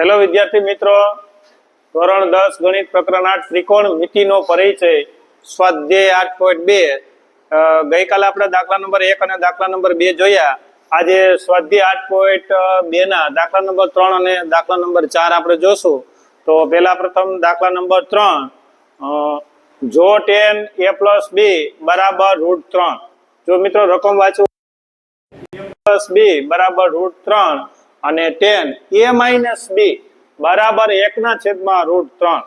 Hello વિદ્યાર્થી મિત્રો. ધોરણ દસ ગણિત પ્રકરણ આઠ ત્રિકોણ મિતિનો પરિચય. સ્વાધ્યાય આઠ પોઈન્ટ બે. ગઈકાલે આપણે દાખલા નંબર એક અને દાખલા નંબર બે જોયા. આજે સ્વાધ્યાય આઠ પોઈન્ટ બે ના દાખલા નંબર ત્રણ અને દાખલા નંબર ચાર આપણે જોશું. તો પહેલા પ્રથમ દાખલા નંબર ત્રણ. જો ટેન એ પ્લસ બી બરાબર રૂટ ત્રણ. જો મિત્રો રકમ વાંચવું પ્લસ બી બરાબર રૂટ ત્રણ. અને ટેન એ માઇનસ બી બરાબર એકના છેદમાં રૂટ ત્રણ.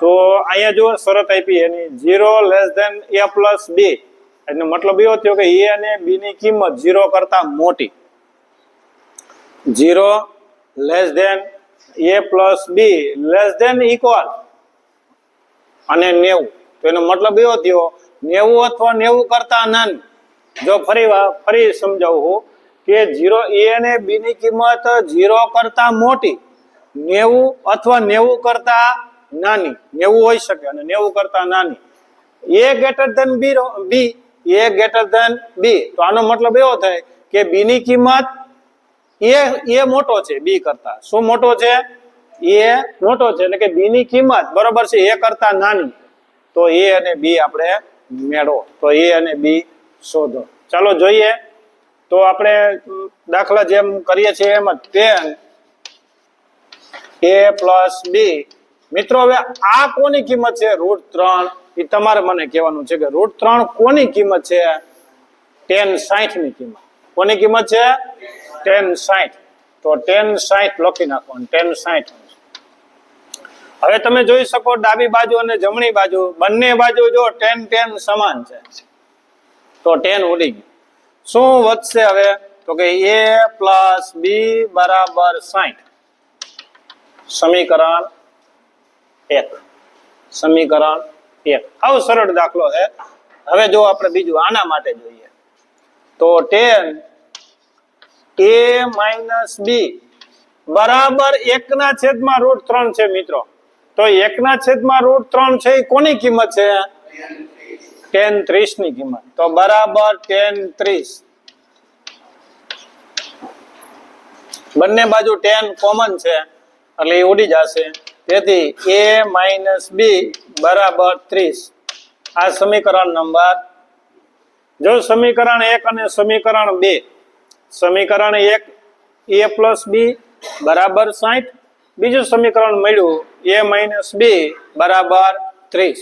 તો અહીંયા જો શરત આપી એની. Zero less than A plus B એનો મતલબ એવો થયો કે એ અને બી ની કિંમત ઝીરો કરતા મોટી. Zero less than A plus B less than equal અને નેવું. તો એનો મતલબ એવો થયો, નેવું અથવા નેવું કરતા નાની. જો ફરી ફરી સમજાવું હું. કે જીરો એ અને બી ની કિંમત જીરો કરતા મોટી, નેવું અથવા નેવું કરતા નાની, નેવું હોઈ શકે અને નેવું કરતા નાની. એ ગ્રેટર ધન બી બી, એ ગ્રેટર ધન બી. તો આનો મતલબ એવો થાય કે બી ની કિંમત એ એ મોટો છે બી કરતા. શું મોટો છે? એ મોટો છે એટલે કે બી ની કિંમત બરોબર છે એ કરતા નાની. તો એ અને બી આપણે મેળવો. તો એ અને બી શોધો. ચાલો જોઈએ. તો આપણે દાખલા જેમ કરીએ છીએ એમ ટેન એ પ્લસ બી મિત્રો, હવે આ કોની કિંમત છે? રૂટ ત્રણ. એ તમારે મને કહેવાનું છે કે રૂટ ત્રણ કોની કિંમત છે? ટેન સાઠની કિંમત. કોની કિંમત છે? ટેન સાઠ તો ટેન સાઠ લખી નાખો ટેન સાઈઠ. હવે તમે જોઈ શકો ડાબી બાજુ અને જમણી બાજુ. બંને બાજુ જો ટેન ટેન સમાન છે. તો ટેન ઉડી ગયું. શું વધશે હવે? તો કે એ પ્લસ બી બરાબર સાઠ સમીકરણ એક. સમીકરણ એક. આવો સરળ દાખલો છે. હવે જો આપણે બીજું આના માટે જોઈએ. તો ટેન એ માઇનસ બી બરાબર એકના છેદમાં રૂટ ત્રણ છે મિત્રો. તો એકના છેદમાં રૂટ ત્રણ છે એ કોની કિંમત છે? ટેન ત્રીસની કિંમત. તો બરાબર ટેન ત્રીસ. બંને બાજુ ટેન કોમન છે, એટલે એ ઉડી જશે. તેથી એ માઇનસ બી બરાબર ત્રીસ. આ સમીકરણ નંબર, જો સમીકરણ એક અને સમીકરણ બે, સમીકરણ એક એ પ્લસ બી બરાબર સાઠ બીજું સમીકરણ મળ્યું એ માઇનસ બી બરાબર ત્રીસ.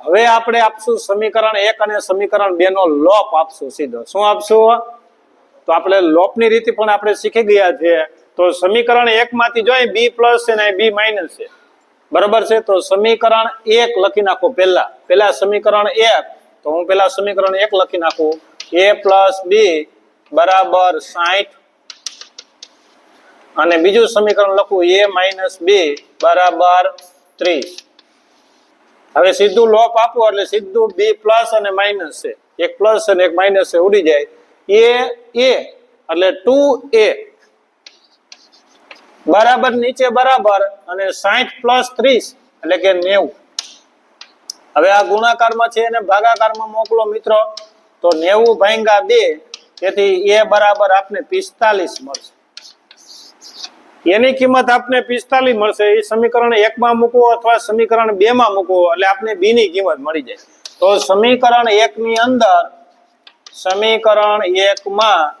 હવે આપણે આપશું સમીકરણ એક અને સમીકરણ બે નો લોપ આપશું સીધો. શું આપશું? તો આપણે લોપની રીતિ પણ આપણે શીખી ગયા છે તો સમીકરણ એક માંથી જોઈએ બી પ્લસ છે ને બી માઇનસ છે. બરોબર છે? તો સમીકરણ એક લખી નાખો પહેલા. પહેલા સમીકરણ એક. તો હું પહેલા સમીકરણ એક લખી નાખું. એ પ્લસ બી બરાબર સાઠ અને બીજું સમીકરણ લખું એ માઇનસ બી બરાબર ત્રીસ. હવે સીધું લોપ આપો એટલે સીધું બી પ્લસ અને માઇનસ છે. એક પ્લસ અને એક માઇનસ છે ઉડી જાય. એ એ, એટલે ટુ એ. બરાબર નીચે બરાબર અને સાહીઠ પ્લસ ત્રીસ એટલે કે નેવું. હવે આ ગુણાકારમાં છે એને ભાગાકારમાં મોકલો મિત્રો. તો નેવું ભાંગા બે, તેથી એ બરાબર આપને પિસ્તાલીસ મળશે. એની કિંમત આપને પિસ્તાલીસ મળશે. એ સમીકરણ એકમાં મૂકવો અથવા સમીકરણ બે માં મૂકવો, એટલે આપને બી ની કિંમત મળી જાય. તો સમીકરણ એક ની અંદર સમીકરણ એક માં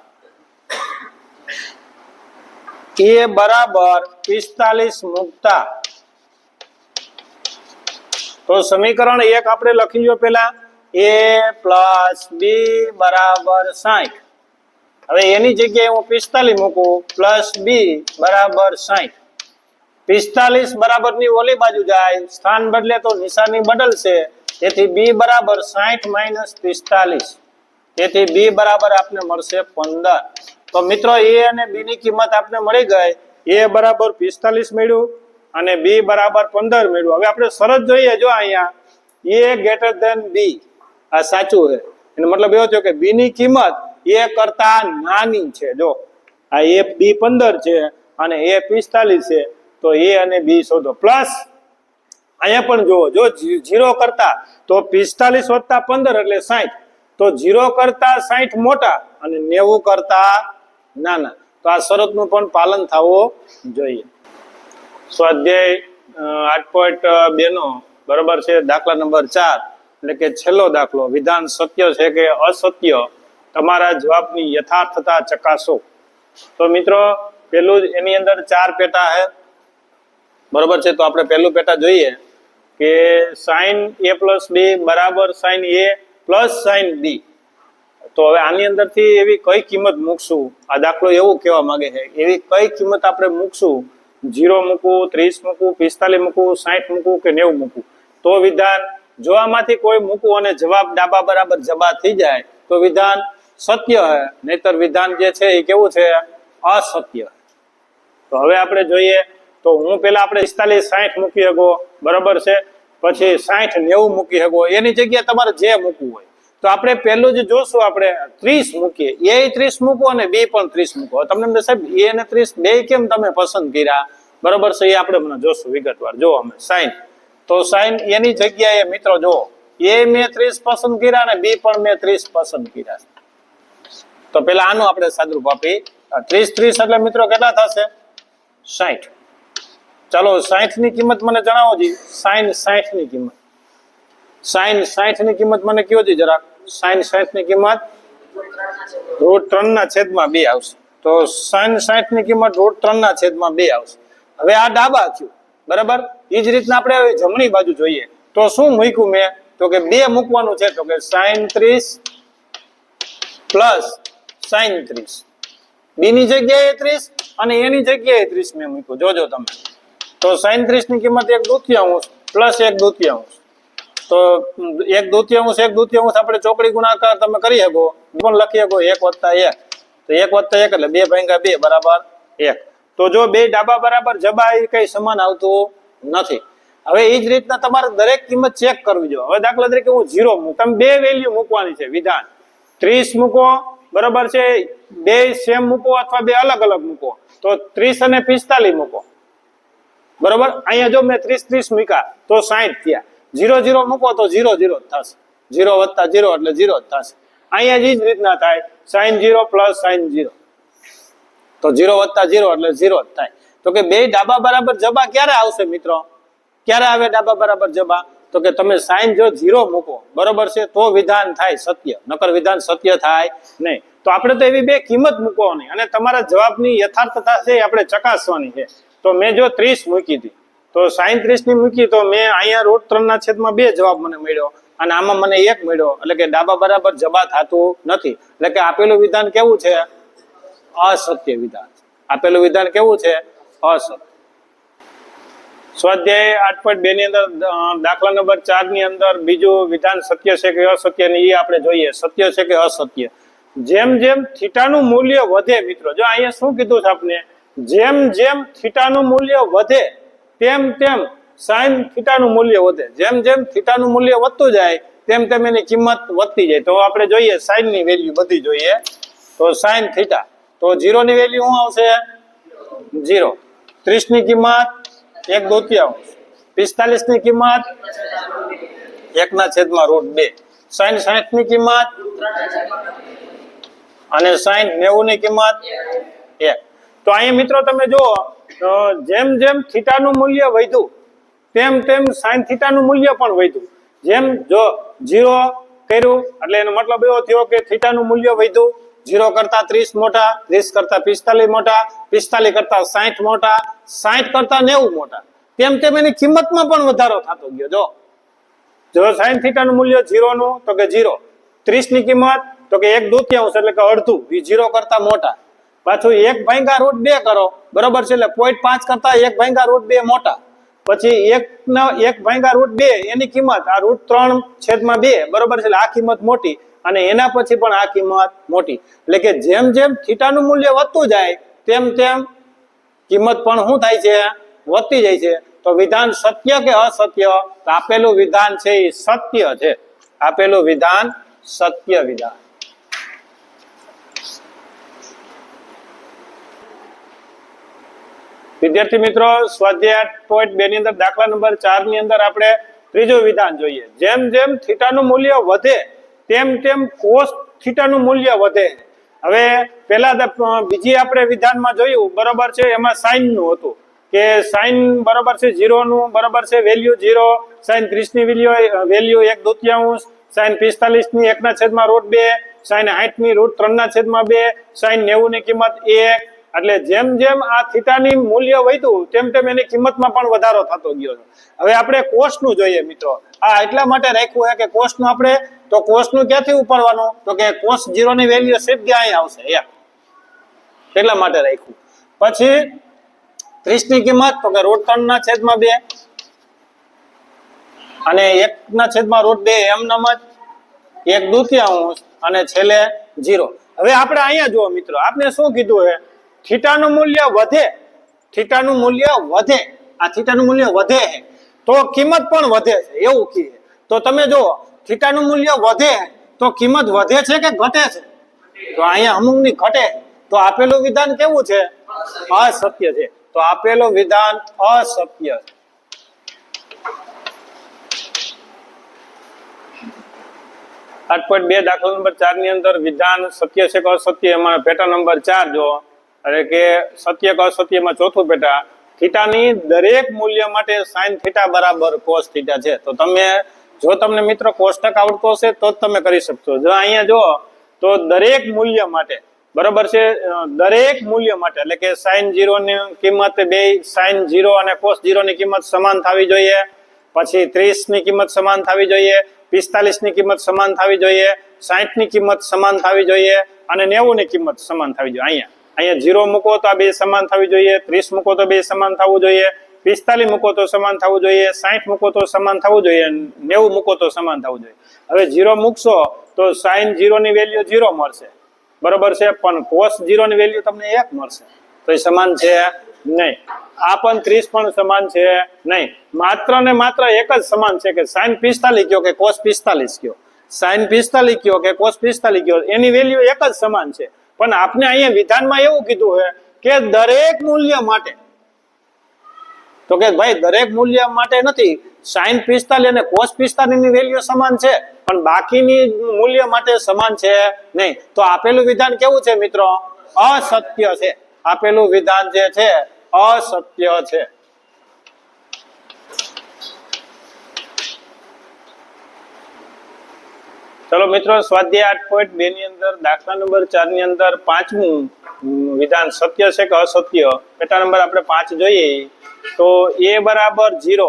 એ બરાબર પિસ્તાલીસ મુકતા. તો સમીકરણ એક આપણે લખી લો પેલા એ પ્લસ બી બરાબર સાઠ હવે એની જગ્યાએ હું પિસ્તાલીસ મૂકું, પ્લસ બી બરાબર સાઠ પિસ્તાલીસ બરાબરની ઓલી બાજુ જાય, સ્થાન બદલે તો નિશાની બદલશે. તેથી બી બરાબર સાઠ માઇનસ પિસ્તાલીસ. તેથી બી બરાબર આપને મળશે પંદર. તો મિત્રો એ અને બી ની કિંમત આપને મળી ગઈ. એ બરાબર પિસ્તાલીસ મેળ્યું અને બી બરાબર પંદર મેળ્યું. હવે આપણે શરત જોઈએ જો અહીંયા. એ ગ્રેટર દેન બી આ સાચું છે. એનો મતલબ એવો થયો કે બી ની કિંમત એ કરતા નાની છે. જો આ એ બી પંદર છે અને એ પિસ્તાલીસ છે. તો એ અને બી શોધો. પ્લસ અહીંયા પણ જુઓ, જો ઝીરો કરતા તો પિસ્તાલીસ વત્તા પંદર એટલે સાઠ તો જીરો કરતા સાઠ મોટા અને નેવું કરતા નાના. તો આ શરતનું પણ પાલન થવું જોઈએ. સ્વાધ્યાય આઠ પોઈન્ટ બે નો બરોબર છે? દાખલા નંબર ચાર, એટલે કે છેલ્લો દાખલો, વિધાન સત્ય છે કે અસત્ય? તમારા જવાબની યથાર્થતા ચકાસો. તો મિત્રો, પેલું જ એની અંદર ચાર પેટા છે બરોબર છે? તો આપણે પહેલું પેટા જોઈએ કે સાઈન એ પ્લસ બી બરાબર sine A plus sine B તો હવે આની અંદરથી એવી કઈ કિંમત મૂકશું? આ દાખલો એવું કહેવા માંગે છે, એવી કઈ કિંમત આપણે મૂકશું? જીરો મૂકવું, ત્રીસ મૂકવું, પિસ્તાલીસ મૂકવું સાઠ મૂકવું કે નેવું મૂકવું? તો વિધાન, જો આમાંથી કોઈ મૂકવું અને જવાબ ડાબા બરાબર જબા થઈ જાય, તો વિધાન સત્ય હે. નહીતર વિધાન જે છે એ કેવું છે? અસત્ય તો હવે આપણે જોઈએ, તો હું પેલા આપણે પિસ્તાલીસ સાઠ મૂકી શકો બરાબર છે? પછી સાઠ નેવું મૂકી શકો. એની જગ્યાએ તમારે જે મૂકવું હોય. તો આપણે પહેલું જ જોશું, આપણે ત્રીસ મૂકીએ. એ ત્રીસ મૂકો અને બે પણ ત્રીસ મૂકો. તમને એમ સાહેબ, એ અને ત્રીસ બે કેમ તમે પસંદ કર્યા? બરાબર છે, એ આપણે મને જોશું વિગતવાર. જો અમે, સાઈન. તો સાઈન, એની જગ્યાએ મિત્રો જો એ મેં ત્રીસ પસંદ કર્યા અને બી પણ મેં ત્રીસ પસંદ કર્યા તો પેલા આનું આપણે સાદરૂપ આપી ત્રીસ ત્રીસ એટલે મિત્રો કેટલા થશે? સાઠ ચાલો સાઠની કિંમત મને જણાવો જી. સાઈન સાઠની કિંમત. સાઈન સાઠની કિંમત મને કયો જી જરાક સાઈન સાઠની કિંમત રૂટ ત્રણ ના છેદમાં બે આવશે. તો સાઈન સાઠની કિંમત રૂટ ત્રણ ના છેદમાં બે આવશે. હવે આ ડાબા થયું. બરાબર? એ જ રીતના આપણે હવે જમણી બાજુ જોઈએ. તો શું મૂક્યું મેં? તો કે બે મૂકવાનું છે તો કે સાઈન પ્લસ સાઈન ત્રીસ. બી ની જગ્યાએ ત્રીસ અને એની જગ્યાએ ત્રીસ મેં મૂક્યું. જોજો તમે. તો સાઈન ત્રીસ કિંમત એક દૂતિયાંશ પ્લસ એક દૂતિયાંશ તો એક દૂતિયાંશ એક દૂતિયાંશ આપણે ચોકડી ગુણાકાર તમે કરી શકો. પણ લખી શકો એક વત્તા એક. તો એક વત્તા એક એટલે બે ભાગ્યા બે બરાબર એક. તો જો બે ડાબા બરાબર જબા એ કઈ સમાન આવતું નથી. હવે એ જ રીતના તમારે દરેક કિંમત ચેક કરવી જોઈએ. હવે દાખલા તરીકે હું ઝીરો તમે બે વેલ્યુ મૂકવાની છે, વિધાન. ત્રીસ મૂકો, બરાબર છે. બે સેમ મૂકો અથવા બે અલગ અલગ મૂકો. તો ત્રીસ અને પિસ્તાલીસ મૂકો. બરોબર? અહીંયા જો મેં ત્રીસ ત્રીસ મૂક્યા, તો સાઠ થયા. જીરો જીરો મૂકો તો જીરો જીરો થશે. જીરો વત્તા જીરો એટલે જીરો થશે. અહીંયા જ રીતના થાય. Sine zero plus sine zero તો જીરો વત્તા જીરો એટલે જીરો થાય. તો કે બે ડાબા બરાબર જબા ક્યારે આવશે મિત્રો? ક્યારે આવે ડાબા બરાબર જબા? તો કે તમે સાઈન જો જીરો મૂકો, બરોબર છે? તો વિધાન થાય સત્ય. નકર વિધાન સત્ય થાય નહીં. તો આપણે તો એવી બે કિંમત મૂકવાની અને તમારા જવાબની યથાર્થતા છે આપણે ચકાસવાની છે. તો મેં જો ત્રીસ મૂકી હતી તો સાઈનની મૂકી તો મેં અહીંયા રૂટ ત્રણ ના છેદમાં બે જવાબ મને મળ્યો અને આમાં મને એક મળ્યો. એટલે કે ડાબા બરાબર જબા થતું નથી. એટલે કે આપેલું વિધાન કેવું છે? અસત્ય વિધાન. આપેલું વિધાન કેવું છે? અસત્ય. સ્વાધ્યાય આઠ પોઈન્ટ બે ની અંદર દાખલા નંબર ચારની અંદર બીજું વિધાન સત્ય છે કે અસત્ય ને એ આપણે જોઈએ. સત્ય છે કે અસત્ય? જેમ જેમ થીટાનું મૂલ્ય વધે મિત્રો. જો અહીંયા શું કીધું છે આપણે જેમ જેમ થીટાનું મૂલ્ય વધે, તેમ તેમ સાઈન થીટાનું મૂલ્ય વધે. જેમ જેમ થીટાનું મૂલ્ય વધતું જાય, તેમ તેમ એની કિંમત વધતી જાય. તો આપણે જોઈએ સાઈનની વેલ્યુ બધી જોઈએ. તો સાઈન થીટા, તો ની વેલ્યુ શું આવશે? જીરો ત્રીસની કિંમત એક દોતિયાંશ પિસ્તાલીસની કિંમત એકના છેદમાં રૂટ બે. સાઈન સાઠની કિંમત અને સાઈન નેવું ની કિંમત તો અહીંયા મિત્રો તમે જુઓ જેમ જેમ થીટાનું મૂલ્ય વધ્યું, તેમ તેમ સાઈન થીટાનું મૂલ્ય પણ વધ્યું. જેમ જો જીરો કર્યું, એટલે એનો મતલબ એવો થયો કે થીટાનું મૂલ્ય વધ્યું જીરો કરતા ત્રીસ મોટા, ત્રીસ કરતા પિસ્તાલીસ મોટા, પિસ્તાલીસ કરતા સાઠ મોટા સાઠ કરતા નેવું મોટા. તેમ તેમ એની કિંમતમાં પણ વધારો થતો ગયો, જો. જો સાઈન થીટાનું મૂલ્ય જીરોનું તો કે જીરો ત્રીસની કિંમત, તો કે એક દૂતિયાંશ એટલે કે અડધું, એ જીરો કરતા મોટા. પાછું એક ભાંગા રૂટ બે કરો. બરોબર છે? એટલે પોઈન્ટ પાંચ કરતા એક ભાંગા રૂટ બે મોટા. પછી એક એક ભાંગા રૂટ બે, એની કિંમત, આ રૂટ ત્રણ છેદમાં બે, બરોબર છે? આ કિંમત મોટી અને એના પછી પણ આ કિંમત મોટી. એટલે કે જેમ જેમ થીટાનું મૂલ્ય વધતું જાય, તેમ તેમ કિંમત પણ શું થાય છે? વધતી જાય છે. તો વિધાન સત્ય કે અસત્ય? તો આપેલું વિધાન છે એ સત્ય છે. આપેલું વિધાન સત્ય વિધાન. વિદ્યાર્થી મિત્રો, સ્વાધ્યાય પોઈન્ટ બે અંદર દાખલા નંબર ચારની અંદર આપણે ત્રીજું વિધાન જોઈએ. જેમ જેમ થીટાનું મૂલ્ય વધે, તેમ તેમ કોસ થીટાનું મૂલ્ય વધે. હવે પેલા બીજી આપણે વિધાનમાં જોયું, બરોબર છે, એમાં સાઈનનું હતું. કે સાઈન બરોબર છે ઝીરો નું, બરોબર છે વેલ્યુ ઝીરો સાઈન ત્રીસની વેલ્યુ વેલ્યુ એક દુત્યાંશ સાઈન પિસ્તાલીસની એકના છેદમાં રૂટ બે સાઈન આઠની રૂટ ત્રણ ના છેદમાં બે સાઈન નેવું ની કિંમત એક એટલે જેમ જેમ આ થીટાની મૂલ્ય વધ્યું, તેમ તેમ એની કિંમતમાં પણ વધારો થતો ગયો છે. હવે આપણે કોષનું જોઈએ મિત્રો. આ એટલા માટે રાખ્યું છે કે કોષનું આપણે, તો કોષનું ક્યાંથી ઉપાડવાનું? તો કે કોષ જીરોની વેલ્યુ સીધી અહીં આવશે એમ એટલા માટે રાખ્યું. પછી ત્રીસની કિંમત, તો કે રૂટ ત્રણના છેદમાં બે. અને એકના છેદમાં રૂટ બે, એમ જ એક દુત્યાંશ અને છેલ્લે જીરો હવે આપણે અહીંયા જુઓ મિત્રો આપણે શું કીધું છે થીટાનું મૂલ્ય વધે, થીટાનું મૂલ્ય વધે, આ થીટાનું મૂલ્ય વધે છે તો કિંમત પણ વધે છે, એવું કહે. તો તમે જુઓ, થીટાનું મૂલ્ય વધે તો કિંમત વધે છે કે ઘટે છે? તો અહીંયા અમુકની ઘટે. તો આપેલું વિધાન કેવું છે? અસત્ય છે. તો આપેલું વિધાન અસત્ય છે. આઠ પોઈન્ટ બે દાખલા નંબર ચારની અંદર વિધાન સત્ય છે કે અસત્ય એમાં પેટા નંબર ચાર જો એટલે કે સત્ય કે અસત્યમાં ચોથું પેટા, થીટાની દરેક મૂલ્ય માટે સાઈન થીટા બરાબર કોસ થીટા છે. તો તમે, જો તમને મિત્ર કોષ્ટક આવડતો હશે, તો જ તમે કરી શકશો. જો અહીંયા જો તો દરેક મૂલ્ય માટે, બરાબર છે દરેક મૂલ્ય માટે, એટલે કે જીરો ની કિંમત બે, સાઈન જીરો અને કોસની કિંમત સમાન થવી જોઈએ. પછી ત્રીસની કિંમત સમાન થવી જોઈએ પિસ્તાલીસની કિંમત સમાન થવી જોઈએ સાહીઠની કિંમત સમાન થવી જોઈએ, અને નેવું ની કિંમત સમાન થવી જોઈએ. અહીંયા. અહીંયા જીરો મૂકો તો આ બે સમાન થવી જોઈએ, ત્રીસ મૂકો તો બે સમાન થવું જોઈએ, પિસ્તાલીસ મૂકો તો સમાન થવું જોઈએ સાહીઠ મૂકો તો સમાન થવું જોઈએ, નેવું મૂકો તો સમાન થવું જોઈએ. હવે જીરો મૂકશો તો સાઈન જીરો ની વેલ્યુ જીરો મળશે. બરોબર છે? પણ કોસ જીરો ની વેલ્યુ તમને એક મળશે. તો એ સમાન છે નહીં. આ પણ ત્રીસ પણ સમાન છે નહીં. માત્ર ને માત્ર એક જ સમાન છે કે સાઈન પિસ્તાલીસ કયો કે કોસ પિસ્તાલીસ કયો સાઈન પિસ્તાલીસ કયો કે કોસ પિસ્તાલીસ કયો એની વેલ્યુ એક જ સમાન છે. પણ આપને અહીંયા વિધાનમાં એવું કીધું છે કે દરેક મૂલ્ય માટે, તો કે ભાઈ દરેક મૂલ્ય માટે નથી, સાઈન પિસ્તાલીસ અને કોસ પિસ્તાલીસની વેલ્યુ સમાન છે, પણ બાકીની મૂલ્ય માટે સમાન છે નહીં. તો આપેલું વિધાન કેવું છે મિત્રો? અસત્ય છે. આપેલું વિધાન જે છે, અસત્ય છે. ચલો મિત્રો, સ્વાધ્યાય આઠ પોઈન્ટ બે ની અંદર દાખલા નંબર ચારની અંદર પાંચમું વિધાન સત્ય છે કે અસત્ય? પેટા નંબર આપણે પાંચ જોઈએ. તો એ બરાબર ઝીરો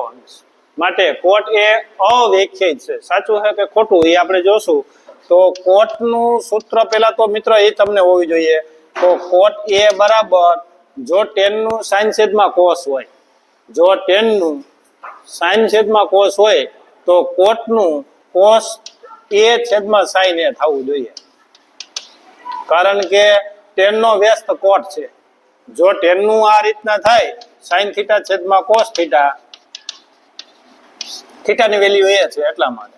માટે કોટ એ અવ્યાખ્યાયિત છે. સાચું છે કે ખોટું? એ આપણે જોશું. તો કોટનું સૂત્ર પેલા તો મિત્રો એ તમને હોવી જોઈએ. તો કોટ એ બરાબર જો ટેનનું સાઈન છેદમાં કોષ હોય. જો ટેનનું સાઈન છેદમાં કોષ હોય, તો કોટનું કોસ એ છેદમાં સાઈન એ થવું જોઈએ. કારણ કે ટેન નો વ્યસ્ત કોટ છે. જો ટેનનું આ રીતના થાય, સાઈન થીટા છેદમાં કોસ થીટા, થીટાની વેલ્યુ એ છે એટલા માટે.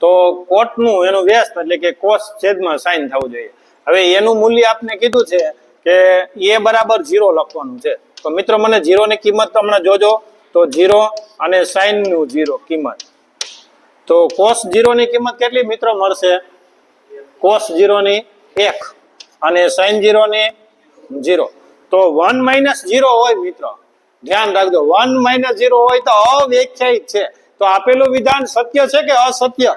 તો કોટનું એનું વ્યસ્ત એટલે કે કોસ છેદમાં સાઈન થવું જોઈએ. હવે એનું મૂલ્ય આપને કીધું છે કે એ બરાબર ઝીરો લખવાનું છે. તો મિત્રો મને ઝીરો ની કિંમત હમણાં જોજો. તો ઝીરો અને સાઈનનું ઝીરો કિંમત. તો કોસ જીરોની કિંમત કેટલી મિત્રો મળશે? કોસ જીરોની એક અને સાઈન જીરોની ઝીરો તો વન માઇનસ ઝીરો હોય મિત્રો. ધ્યાન રાખજો. વન માઇનસ ઝીરો હોય તો અવ્યાખ્યાયિત છે. તો આપેલું વિધાન સત્ય છે કે અસત્ય?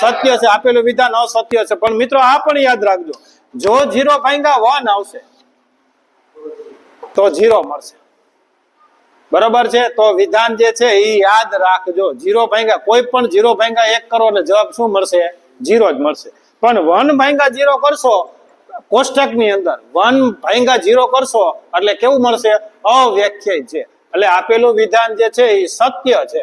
સત્ય છે. આપેલું વિધાન અસત્ય છે. પણ મિત્રો, આ પણ યાદ રાખજો. જો જીરો ભાંગા વન આવશે, તો જીરો મળશે. બરોબર છે? તો વિધાન જે છે એ યાદ રાખજો. જીરો ભાંગા કોઈ પણ જીરો ભાંગા એક કરો એટલે જવાબ શું મળશે? જીરો જ મળશે. પણ વન ભાંગા જીરો કરશો કોષ્ટકની અંદર, વન ભાંગા જીરો કરશો એટલે કેવું મળશે? અવ્યાખ્યાય છે. એટલે આપેલું વિધાન જે છે એ સત્ય છે.